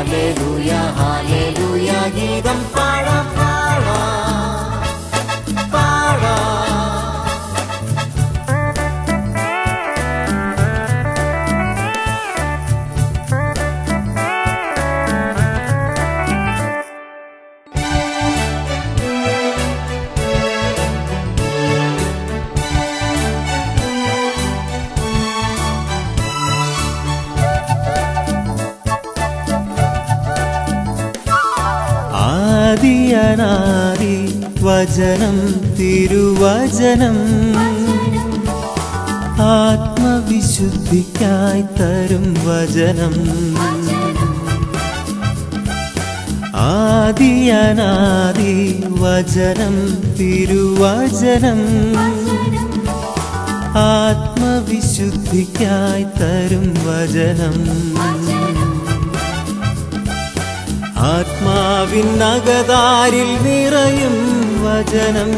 Hallelujah hallelujah கீதம் பா ആദിയനാദി വചനം തിരുവചനം ആത്മവിശുദ്ധിക്കായി തരും വചനം ആദിയനാദി വചനം തിരുവചനം ആത്മവിശുദ്ധിക്കായി തരും വചനം ആത്മാവിനകതാരിൽ നിറയും വചനം.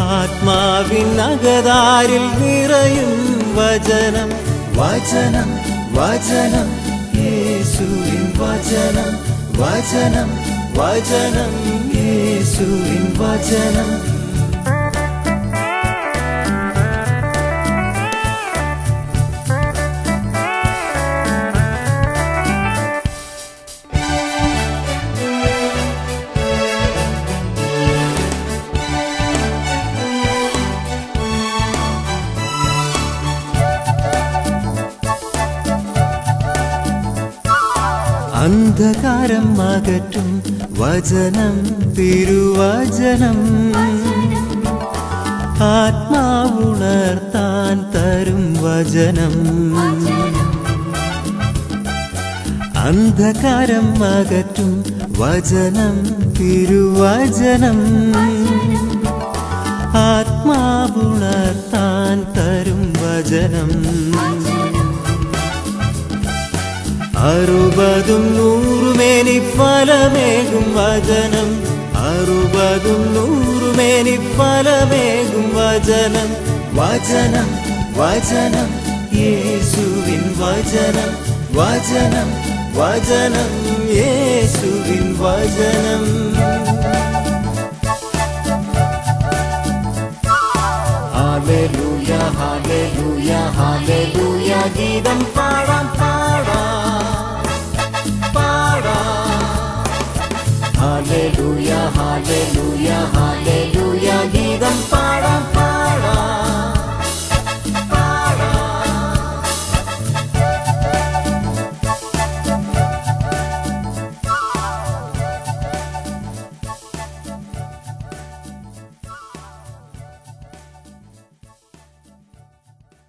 ആത്മാവിനകതാരിൽ നിറയും വചനം. വചനം വചനം യേശുവിൻ വചനം വചനം വചനം യേശുവിൻ വചനം. അന്ധകാരം അകറ്റും വചനം തിരുവചനം. ആത്മാവുണർത്താൻ തരും വചനം. അന്ധകാരം അകറ്റും വചനം തിരുവചനം. അറുപതും നൂറുമേനി ഫലമേകും വചനം അറുപതും നൂറുമേനി ഫലമേകും വചനം വചനം വചനം യേശുവിൻ വചനം വചനം വചനം യേശുവിൻ വചനം ഹാലേലൂയ ഹാലേലൂയ ഹാലേലൂയ ഗീതം പാടാം Hallelujah, hallelujah.